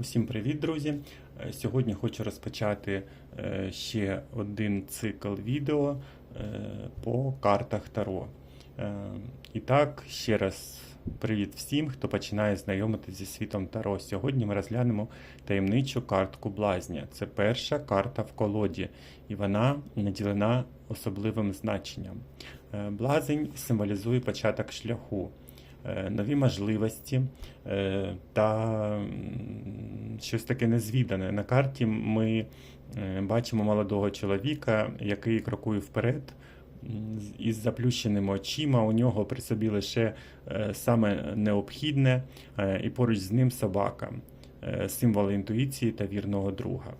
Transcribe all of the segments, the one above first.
Усім привіт, друзі! Е, Сьогодні хочу розпочати е, ще один цикл відео е, по картах Таро. І так, ще раз привіт всім, хто починає знайомитися зі світом Таро. Сьогодні ми розглянемо таємничу картку блазня. Це перша карта в колоді, і вона наділена особливим значенням. Блазень символізує початок шляху нові можливості е, та щось таке незвідане. На карті ми е, бачимо молодого чоловіка, який крокує вперед із заплющеними очима. У нього при собі лише е, саме необхідне, е, і поруч з ним собака, е, символ інтуїції та вірного друга.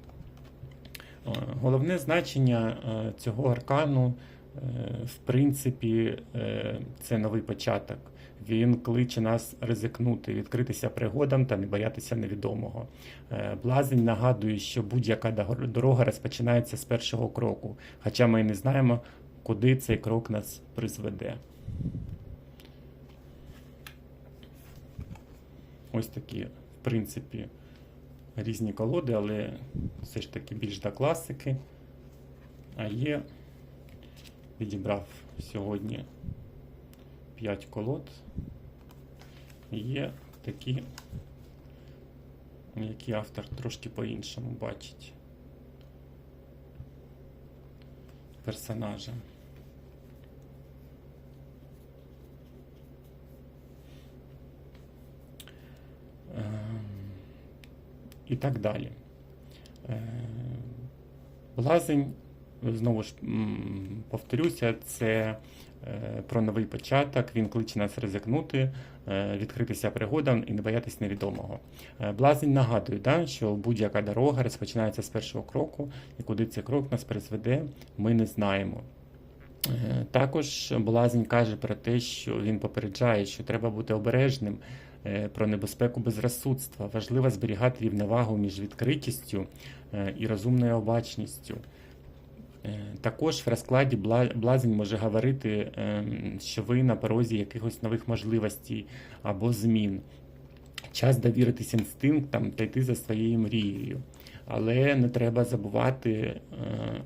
Е, Головне значення е, цього аркану, е, в принципі, е, це новий початок. Він кличе нас ризикнути, відкритися пригодам та не боятися невідомого. Е, Блазень нагадує, що будь-яка дорога розпочинається з першого кроку, хоча ми і не знаємо, куди цей крок нас призведе. Ось такі, в принципі, різні колоди, але все ж таки більш до класики. А є, відібрав сьогодні 5 колод. Є такі, які автор трошки по-іншому бачить персонажа. Ем, І так далі. Е, Блазень, знову ж повторюся, це про новий початок. Він кличе нас ризикнути, е, відкритися пригодам і не боятись невідомого. Е, Блазень нагадує, да, що будь-яка дорога розпочинається з першого кроку, і куди цей крок нас призведе, ми не знаємо. Е, Також Блазень каже про те, що він попереджає, що треба бути обережним е, про небезпеку безрозсудства. Важливо зберігати рівновагу між відкритістю е, і розумною обачністю. Е, Також в розкладі блазень може говорити, ем, що ви на порозі якихось нових можливостей або змін. Час довіритись інстинктам та йти за своєю мрією. Але не треба забувати, е,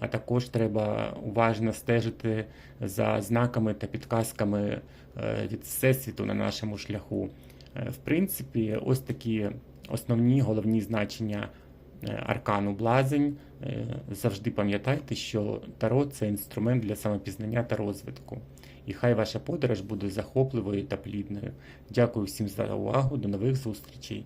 а також треба уважно стежити за знаками та підказками е, від Всесвіту на нашому шляху. В принципі, ось такі основні головні значення аркану блазень. Е, Завжди пам'ятайте, що таро це інструмент для самопізнання та розвитку. І хай ваша подорож буде захопливою та плідною. Дякую всім за увагу. До нових зустрічей!